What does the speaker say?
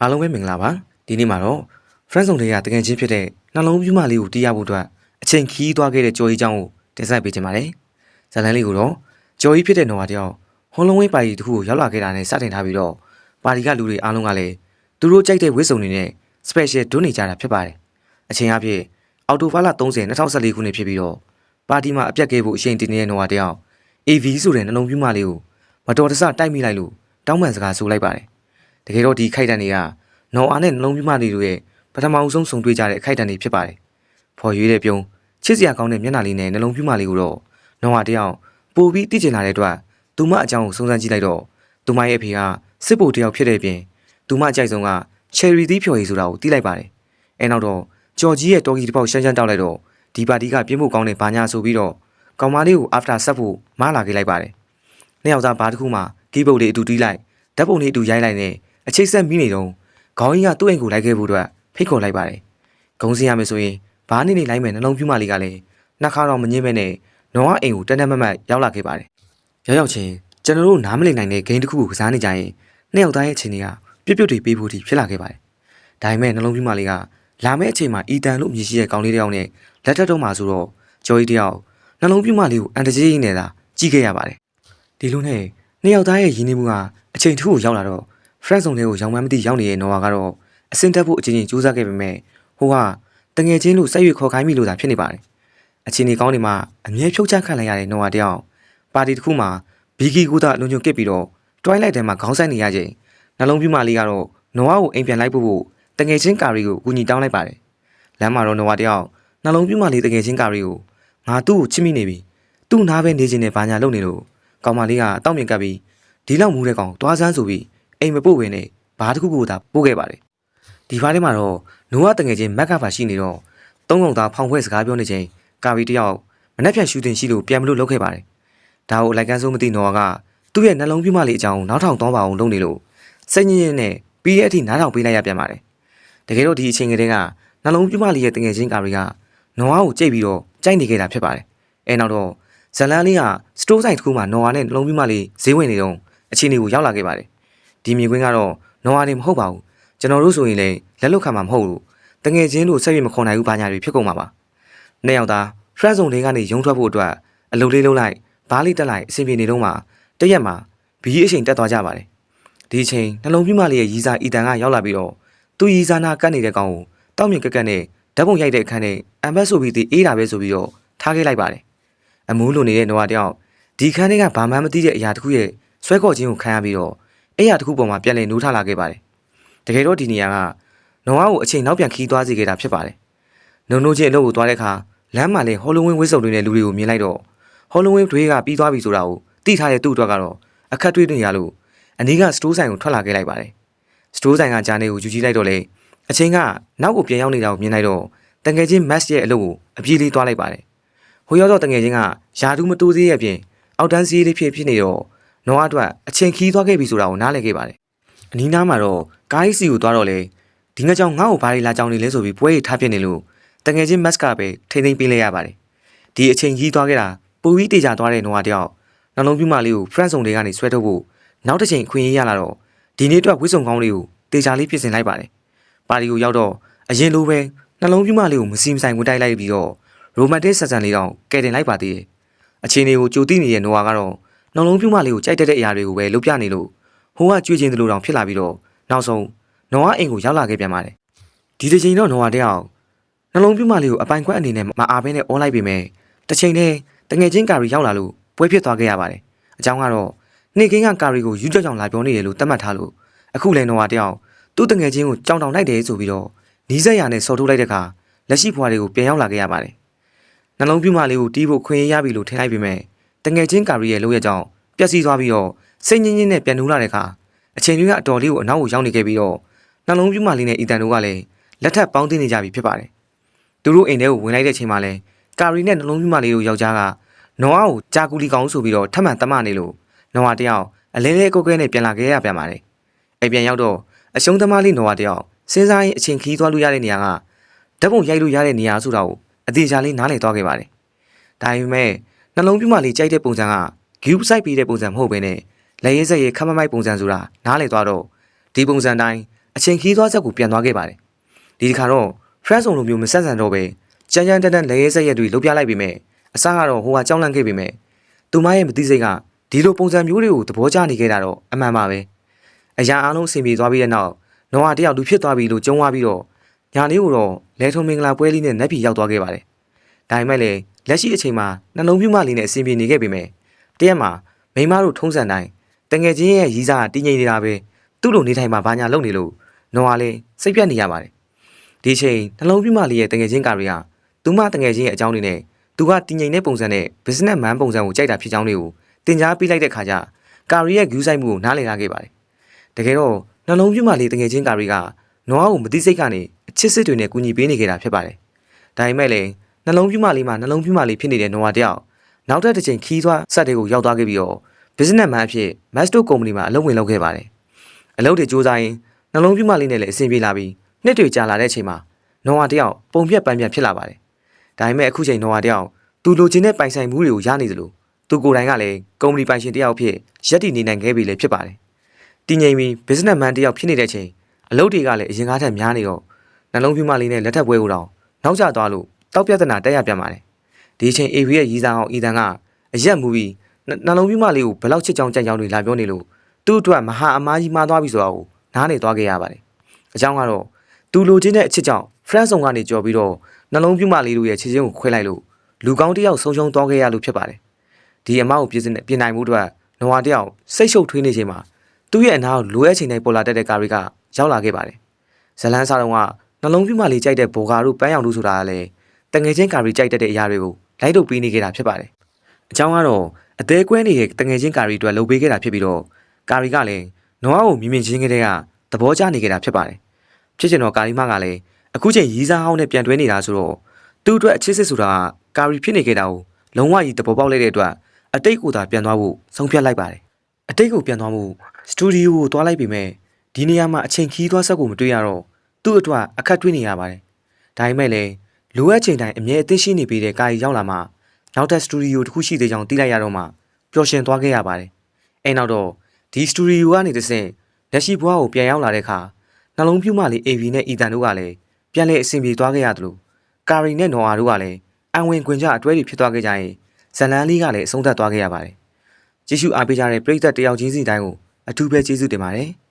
အားလုံးပဲမင်္ဂလာပါဒီနေ့မှာတော့ friend zone တွေကတကယ်ချင်းဖြစ်တဲ့နှလုံးပြူးမလေးကိုတီးရဖို့အတွက်အချိန်ခီးသွားခဲ့တဲ့ကြော်ကြီးချောင်းကိုတင်ဆက်ပေးခြင်းပါတယ်ဇာလန်လေးကိုတော့ကြော်ကြီးဖြစ်တဲ့နော်ဟာတယောက်ဟွန်လုံးဝင်းပါတီတခုကိုရောက်လာခဲ့တာနဲ့စတင်ထားပြီးတော့ပါတီကလူတွေအားလုံးကလည်းသူတို့ကြိုက်တဲ့ဝိစုံတွေနဲ့ special ဒုနေကြတာဖြစ်ပါတယ်အချိန်အပြည့်အော်တိုဖာလာ30 2014ခုနှစ်ဖြစ်ပြီးတော့ပါတီမှာအပြတ်ကဲဖို့အချိန်တင်နေတဲ့နော်ဟာတယောက် AV ဆိုတဲ့နှလုံးပြူးမလေးကိုမတော်တဆတိုက်မိလိုက်လို့တောင်းပန်စကားဆိုလိုက်ပါတယ် တကယ်တော့ဒီခိုက်တန်တွေကနော်အားနဲ့နှလုံးပြမတွေတို့ရဲ့ပထမအဆုံးဆုံတွေ့ကြတဲ့အခိုက်တန်တွေဖြစ်ပါတယ်။ဖော်ရွေးတဲ့ပြုံးချစ်စရာကောင်းတဲ့မျက်နှာလေးနဲ့နှလုံးပြမလေးကိုတော့နော်အားတယောက်ပို့ပြီးသိကျင်လာတဲ့အတွက်သူမအကြောင်းကိုစုံစမ်းကြည့်လိုက်တော့သူမရဲ့အဖေကစစ်ဗိုလ်တယောက်ဖြစ်တဲ့အပြင်သူမအကြိုက်ဆုံးကချယ်ရီသီးဖြော်ရည်ဆိုတာကိုသိလိုက်ပါတယ်။အဲနောက်တော့ကြော်ကြီးရဲ့တော်ကြီးတစ်ပေါက်ရှမ်းရှမ်းတောက်လိုက်တော့ဒီပါတီကပြင်းဖို့ကောင်းတဲ့ဘာညာဆိုပြီးတော့ကောင်မလေးကို after ဆက်ဖို့မလာခဲ့လိုက်ပါတယ်။နှစ်ယောက်သားဘာတစ်ခုမှကီးပုတ်လေးအတူတီးလိုက်ဓာတ်ပုံလေးအတူရိုက်လိုက်နဲ့ အချိတ်ဆက်မိနေတော့ခေါင်းကြီးကသူ့အိမ်ကိုလိုက်ခဲ့ဖို့အတွက်ဖိတ်ခေါ်လိုက်ပါတယ်။ဂုံးစင်းရမယ်ဆိုရင်ဘာနေနေလိုက်မယ်နှလုံးပြူမလေးကလည်းနှစ်ခါတော့မငင်းမဲနဲ့နော်ကအိမ်ကိုတန်းတန်းမတ်မတ်ရောက်လာခဲ့ပါတယ်။ရောက်ရောက်ချင်းကျွန်တော်တို့နားမလည်နိုင်တဲ့ဂိမ်းတစ်ခုကိုကစားနေကြရင်နှစ်ယောက်သားရဲ့အချိန်တွေကပြုတ်ပြုတ်တွေပေးဖို့ထိဖြစ်လာခဲ့ပါတယ်။ဒါပေမဲ့နှလုံးပြူမလေးကလာမယ့်အချိန်မှာအီတန်လို့မြည်ရှိတဲ့ကောင်လေးတစ်ယောက်နဲ့လက်ထပ်တော့မှဆိုတော့ဂျော်ကြီးတစ်ယောက်နှလုံးပြူမလေးကိုအန်တကြီးကြီးနေတာကြည့်ခဲ့ရပါတယ်။ဒီလိုနဲ့နှစ်ယောက်သားရဲ့ရင်းနှီးမှုကအချိန်တစ်ခုကိုရောက်လာတော့ friend zone လေးကိုရောင်မှန်းမသိရောက်နေတဲ့နော်ဝါကတော့အစင်တက်ဖို့အချင်းချင်းစူးစမ်းခဲ့ပေမဲ့ဟိုကတငယ်ချင်းလို့စိတ်ရွခေါ်ခိုင်းမိလို့သာဖြစ်နေပါတယ်အချင်းကြီးကောင်းနေမှအမြဲဖြုတ်ချခံလိုက်ရတဲ့နော်ဝါတယောက်ပါတီတစ်ခုမှာဘီဂီကူတာလုံချုံကစ်ပြီးတော့ twilight ထဲမှာခေါင်းဆိုင်နေရချိန်နှလုံးပြူမလေးကတော့နော်ဝါကိုအိမ်ပြန်လိုက်ဖို့ဖို့တငယ်ချင်းကာရီကိုအကူညီတောင်းလိုက်ပါတယ်လမ်းမှာတော့နော်ဝါတယောက်နှလုံးပြူမလေးတငယ်ချင်းကာရီကိုငါသူ့ကိုချစ်မိနေပြီသူ့နားပဲနေခြင်းနဲ့ဘာညာလုပ်နေလို့ကောင်မလေးကအတောက်မြင်ကပ်ပြီးဒီလောက်မူးတဲ့ကောင်တွားစမ်းဆိုပြီး အိမ်မပို့ဘဲနဲ့ဘာတစ်ခုခုသာပို့ခဲ့ပါတယ်ဒီဖားထဲမှာတော့နိုးဝတငယ်ချင်းမက်ကပါရှိနေတော့သုံးကောင်သားဖောင်ခွဲစကားပြောနေချိန်ကာဗီတယောက်မနှက်ဖြန်ရှူတင်ရှိလို့ပြန်မလို့လုပ်ခဲ့ပါတယ်ဒါကိုလိုက်ကန်းစိုးမသိနော်ကသူ့ရဲ့နှလုံးပြူမလေးအကြောင်းနောက်ထောင်သွားပါအောင်လုပ်နေလို့စိတ်ညစ်ညစ်နဲ့ပြီးရဲ့အထိနားထောင်ပေးလိုက်ရပြန်ပါတယ်တကယ်တော့ဒီအချိန်ကတည်းကနှလုံးပြူမလေးရဲ့တငယ်ချင်းကာဗီကနော်ဝါကိုကြိတ်ပြီးတော့ကြိုက်နေခဲ့တာဖြစ်ပါတယ်အဲနောက်တော့ဇလန်လေးကစတိုးဆိုင်တစ်ခုမှာနော်ဝါနဲ့နှလုံးပြူမလေးဈေးဝင်နေတော့အချိန်လေးကိုရောက်လာခဲ့ပါတယ် ဒီမြင်ကွင်းကတော့နော်ဝါနေမဟုတ်ပါဘူးကျွန်တော်တို့ဆိုရင်လည်းလက်လွတ်ခံမှာမဟုတ်ဘူးတငယ်ချင်းတို့ဆက်ရမခေါ်နိုင်ဘူးဘာညာတွေဖြစ်ကုန်မှာပါနှစ်ယောက်သား friend zone တွေကနေရုံထွက်ဖို့အတွက်အလုပ်လေးလုပ်လိုက်ဘားလေးတက်လိုက်အဆင်ပြေနေတော့မှတရက်မှာဘီအချိန်တက်သွားကြပါတယ်ဒီအချိန်နှလုံးပြူမလေးရဲ့ရီစာအီတန်ကရောက်လာပြီးတော့သူရီစာနာကတ်နေတဲ့ကောင်ကိုတောက်မြင်ကက်ကက်နဲ့ဓာတ်ပုံရိုက်တဲ့အခန်းနဲ့အမ်ဘတ်ဆိုပြီးတီအေးတာပဲဆိုပြီးတော့ထားခဲ့လိုက်ပါတယ်အမူးလိုနေတဲ့နွားတယောက်ဒီခန်းလေးကဘာမှမသိတဲ့အရာတစ်ခုရဲ့ဆွဲခေါ်ခြင်းကိုခံရပြီးတော့ အဲ့ရတစ်ခုပေါ်မှာပြန်လည်နိုးထလာခဲ့ပါတယ်တကယ်တော့ဒီနေရာကနွားကိုအချိန်နောက်ပြန်ခီးသွားစေခဲ့တာဖြစ်ပါတယ်နုံနိုးချင်းအလုပ်ကိုသွားတဲ့အခါလမ်းမှာလေဟော်လိုဝင်းဝစ်စုံတွေနဲ့လူတွေကိုမြင်လိုက်တော့ဟော်လိုဝင်းတွေကပြီးသွားပြီဆိုတာကိုသိထားတဲ့သူ့အတွက်ကတော့အခက်တွေ့နေရလို့အနီးကစတိုးဆိုင်ကိုထွက်လာခဲ့လိုက်ပါတယ်စတိုးဆိုင်ကဂျာနေကိုယူကြည့်လိုက်တော့လေအချိန်ကနောက်ကိုပြန်ရောက်နေတာကိုမြင်လိုက်တော့တငယ်ချင်းမတ်ရဲ့အလုပ်ကိုအပြေးလေးသွားလိုက်ပါတယ်ဟိုရောက်တော့တငယ်ချင်းကယာတူးမတိုးသေးရဲ့အပြင်အောက်တန်းစီးလေးဖြစ်ဖြစ်နေတော့ နောအတွက်အချိန်ခီးသွားခဲ့ပြီဆိုတာကိုနားလည်ခဲ့ပါတယ်အနီးနားမှာတော့ကားကြီးစီကိုသွားတော့လေဒီငါကြောင့်ငါ့ကိုဘာတွေလာကြောင်းနေလဲဆိုပြီးပွဲရထားပြနေလို့တငယ်ချင်းမတ်ကပဲထိမ့်သိမ့်ပေးလိုက်ရပါတယ်ဒီအချိန်ကြီးသွားခဲ့တာပူပြီးတေချာသွားတဲ့နောတယောက်နှလုံးပြူမလေးကို friend ဆောင်တွေကနေဆွဲထုတ်ဖို့နောက်တစ်ချိန်ခွင့်ရရလာတော့ဒီနေ့အတွက်ဝစ်စုံကောင်းလေးကိုတေချာလေးပြင်ဆင်လိုက်ပါတယ်ပါတီကိုရောက်တော့အရင်လိုပဲနှလုံးပြူမလေးကိုမစီမဆိုင်ဝင်တိုက်လိုက်ပြီးတော့ရိုမန်တစ်ဆက်ဆန်လေးတော့ကဲတင်လိုက်ပါသေးတယ်အချိန်လေးကိုကြိုတိနေတဲ့နောကတော့ နှလုံးပြူမလေးကိုကြိုက်တဲ့အရာတွေကိုပဲလုပ်ပြနေလို့ဟိုကကြွေးချင်းတလူတောင်ဖြစ်လာပြီးတော့နောက်ဆုံးနောကအိမ်ကိုရောက်လာခဲ့ပြန်ပါတယ်ဒီတစ်ချိန်တော့နောကတယောက်နှလုံးပြူမလေးကိုအပိုင်ခွက်အနေနဲ့မအားဘဲနဲ့អောလိုက်ပေမဲ့တစ်ချိန်တည်းတငယ်ချင်းကာရီရောက်လာလို့ပွဲဖြစ်သွားခဲ့ရပါတယ်အကြောင်းကတော့နေကင်းကကာရီကိုယူကြောက်ကြောင်လာပြောနေတယ်လို့သတ်မှတ်ထားလို့အခုလဲနောကတယောက်သူ့တငယ်ချင်းကိုကြောင်တောင်လိုက်တယ်ဆိုပြီးတော့နီးစက်ရနဲ့ဆော်ထုတ်လိုက်တဲ့အခါလက်ရှိဖွာတွေကိုပြန်ရောက်လာခဲ့ရပါတယ်နှလုံးပြူမလေးကိုတီးဖို့ခွင့်ရပြီလို့ထင်လိုက်ပေမဲ့တငယ်ချင်းကာရီရဲ့လို့ရကြောင် ပျက်စီးသွားပြီးတော့စိတ်ညစ်ညစ်နဲ့ပြန်နှူးလာတဲ့အခါအချိန်တွေကအတော်လေးကိုအနောက်ကိုရောက်နေခဲ့ပြီးတော့နှလုံးပြူမလေးနဲ့အီတန်တို့ကလည်းလက်ထပ်ပေါင်းတင်နေကြပြီဖြစ်ပါတယ်သူတို့အိမ်ထဲကိုဝင်လိုက်တဲ့အချိန်မှာလဲကာရီနဲ့နှလုံးပြူမလေးတို့ယောက်ျားကနော်အားကိုကြာကူလီကောင်ဆိုပြီးတော့ထပ်မံတမနေလို့နော်အားတယောက်အလဲလဲကုတ်ကဲနဲ့ပြန်လာခဲ့ရပြန်ပါတယ်အိမ်ပြန်ရောက်တော့အရှုံးသမားလေးနော်အားတယောက်စဉ်းစားရင်အချိန်ခီးသွားလို့ရတဲ့နေရာကဓာတ်ပုံရိုက်လို့ရတဲ့နေရာဆိုတာကိုအသေးချာလေးနားလည်သွားခဲ့ပါတယ်ဒါပေမဲ့နှလုံးပြူမလေးကြိုက်တဲ့ပုံစံက view site ပေးတဲ့ပုံစံမဟုတ်ဘဲနဲ့လက်ရဲဆက်ရဲခမမိုက်ပုံစံဆိုတာနားလည်သွားတော့ဒီပုံစံတိုင်းအချိန်ခီးသွားချက်ကိုပြန်သွားခဲ့ပါတယ်ဒီတစ်ခါတော့ friend ဆောင်လိုမျိုးမဆက်ဆံတော့ပဲကြမ်းကြမ်းတန်းတန်းလဲရဲဆက်ရက်တွေလှုပ်ပြလိုက်ပေမဲ့အစားကတော့ဟိုကကြောက်လန့်ခဲ့ပေမဲ့သူမရဲ့မသိစိတ်ကဒီလိုပုံစံမျိုးတွေကိုသဘောကျနေခဲ့တာတော့အမှန်ပါပဲအရာအားလုံးအဆင်ပြေသွားပြီးတဲ့နောက်နောင်ဟာတယောက်လူဖြစ်သွားပြီလို့ကြုံသွားပြီးတော့ညာလေးကိုတော့လဲထုံမင်္ဂလာပွဲလေးနဲ့နက်ပြီရောက်သွားခဲ့ပါတယ်ဒါပေမဲ့လည်းလက်ရှိအချိန်မှာနှလုံးပြူမလေးနဲ့အဆင်ပြေနေခဲ့ပေမဲ့ တရက်မှာမိန်းမတို့ထုံးစံတိုင်းတငယ်ချင်းရဲ့ရီးစားကတည်ငြိမ်နေတာပဲသူ့လိုနေထိုင်မှာဘာညာလုပ်နေလို့နောင်ဟာလည်းစိတ်ပြတ်နေရပါတယ်ဒီအချိန်နှလုံးပြမလေးရဲ့တငယ်ချင်းကာရီကသူမတငယ်ချင်းရဲ့အကြောင်းတွေနဲ့သူကတည်ငြိမ်တဲ့ပုံစံနဲ့ business man ပုံစံကိုကြိုက်တာဖြစ်ကြောင်းတွေကိုတင် जा ပေးလိုက်တဲ့ခါကျကာရီရဲ့ဂူးဆိုင်မှုကိုနားလည်လာခဲ့ပါတယ်။တကယ်တော့နှလုံးပြမလေးတငယ်ချင်းကာရီကနွားကိုမသိစိတ်ကနေအချစ်စစ်တွေနဲ့ကူညီပေးနေခဲ့တာဖြစ်ပါတယ်။ဒါပေမဲ့လည်းနှလုံးပြမလေးမှာနှလုံးပြမလေးဖြစ်နေတဲ့နွားတယောက် နောက်ထပ်တစ်ချိန်ခီးသွားဆက်တွေကိုရောက်သွားခဲ့ပြီးတော့ business man အဖြစ် Masto Company မှာအလုပ်ဝင်လုပ်ခဲ့ပါတယ်။အလုပ်တွေစူးစမ်းရင်နှလုံးပြမလေးနဲ့လည်းအဆင်ပြေလာပြီးနှစ်တွေကြာလာတဲ့အချိန်မှာနော်ဝါတယောက်ပုံပြက်ပန်းပြက်ဖြစ်လာပါတယ်။ဒါပေမဲ့အခုချိန်နော်ဝါတယောက်သူလိုချင်တဲ့ပိုင်ဆိုင်မှုတွေကိုရနေသလိုသူကိုယ်တိုင်ကလည်းကုမ္ပဏီပိုင်ရှင်တယောက်ဖြစ်ရက်တည်နေနိုင်ခဲ့ပြီလည်းဖြစ်ပါတယ်။တည်ငြိမ်ပြီး business man တယောက်ဖြစ်နေတဲ့ချိန်အလုပ်တွေကလည်းအရင်ကားထက်များနေတော့နှလုံးပြူမလေးနဲ့လက်ထပ်ပွဲကိုတော့နောက်ကျသွားလို့တောက်ပြဿနာတက်ရပြန်ပါတယ်။ ဒီအချိန် AV ရဲ့ရီစာအောင်အီတန်ကအရက်မူပြီးနှလုံးပြူမလေးကိုဘယ်လောက်ချစ်ကြောင်ကြံ့ကြောင်တွေလာပြောနေလို့သူ့အတွက်မဟာအမားကြီးမှားသွားပြီဆိုတာကိုနားနေသွားခဲ့ရပါတယ်။အကြောင်းကတော့သူလိုချင်တဲ့အချစ်ကြောင့် friend ဆောင်ကနေကြော်ပြီးတော့နှလုံးပြူမလေးတို့ရဲ့ခြေချင်းကိုခွဲလိုက်လို့လူကောင်းတစ်ယောက်ဆုံးရှုံးသွားခဲ့ရလို့ဖြစ်ပါတယ်ဒီအမောက်ကိုပြည့်စင်ပြင်နိုင်မှုအတွက်နဝါတစ်ယောက်စိတ်ရှုပ်ထွေးနေချိန်မှာသူ့ရဲ့အနာကိုလိုအပ်ချိန်တိုင်းပေါ်လာတတ်တဲ့ကာရီကရောက်လာခဲ့ပါတယ်ဇလန်းစားတော့ကနှလုံးပြူမလေးကြိုက်တဲ့ဘော်ဂါတို့ပန်းရောင်တို့ဆိုတာကလည်းတငယ်ချင်းကာရီကြိုက်တတ်တဲ့အရာတွေကို လိုက်ထုတ်ပေးနေခဲ့တာဖြစ်ပါတယ်အကြောင်းကတော့အသေးကွဲနေတဲ့တငယ်ချင်းကာရီအတွက်လှုပ်ပေးခဲ့တာဖြစ်ပြီးတော့ကာရီကလည်းနဝါကိုမြင်မြင်ချင်းကလေးကသဘောကျနေခဲ့တာဖြစ်ပါတယ်ဖြစ်ချင်တော့ကာရီမကလည်းအခုချိန်ရီးစားဟောင်းနဲ့ပြန်တွဲနေတာဆိုတော့သူ့အတွက်အချစ်စစ်ဆိုတာကာရီဖြစ်နေခဲ့တာကိုလုံးဝကြီးသဘောပေါက်လိုက်တဲ့အတွက်အတိတ်ကိုသာပြန်သွားဖို့ဆုံးဖြတ်လိုက်ပါတယ်အတိတ်ကိုပြန်သွားမှုစတူဒီယိုကိုသွားလိုက်ပြီမဲ့ဒီနေရာမှာအချိန်ခီးသွားဆက်ကိုမတွေ့ရတော့သူ့အတွက်အခက်တွေ့နေရပါတယ်ဒါပေမဲ့လည်း လိုအပ်ချိန်တိုင်းအမြဲအသင့်ရှိနေပြီးတဲ့ကာရီရောက်လာမှနောက်ထပ်စတူဒီယိုတစ်ခုရှိသေးကြောင်းသိလိုက်ရတော့မှပျော်ရွှင်သွားခဲ့ရပါတယ်အဲနောက်တော့ဒီစတူဒီယိုကနေတစ်ဆင့်လက်ရှိဘဝကိုပြန်ရောက်လာတဲ့အခါနှလုံးပြူမလေး AV နဲ့အီတန်တို့ကလည်းပြန်လဲအဆင်ပြေသွားခဲ့ရသလိုကာရီနဲ့နော်အာတို့ကလည်းအံဝင်ခွင်ကြအတွဲတွေဖြစ်သွားခဲ့ကြရင်ဇလန်းလေးကလည်းအဆုံးသတ်သွားခဲ့ရပါတယ်။ကြည့်ရှုအားပေးကြတဲ့ပရိသတ်တယောက်ချင်းစီတိုင်းကိုအထူးပဲကျေးဇူးတင်ပါတယ်။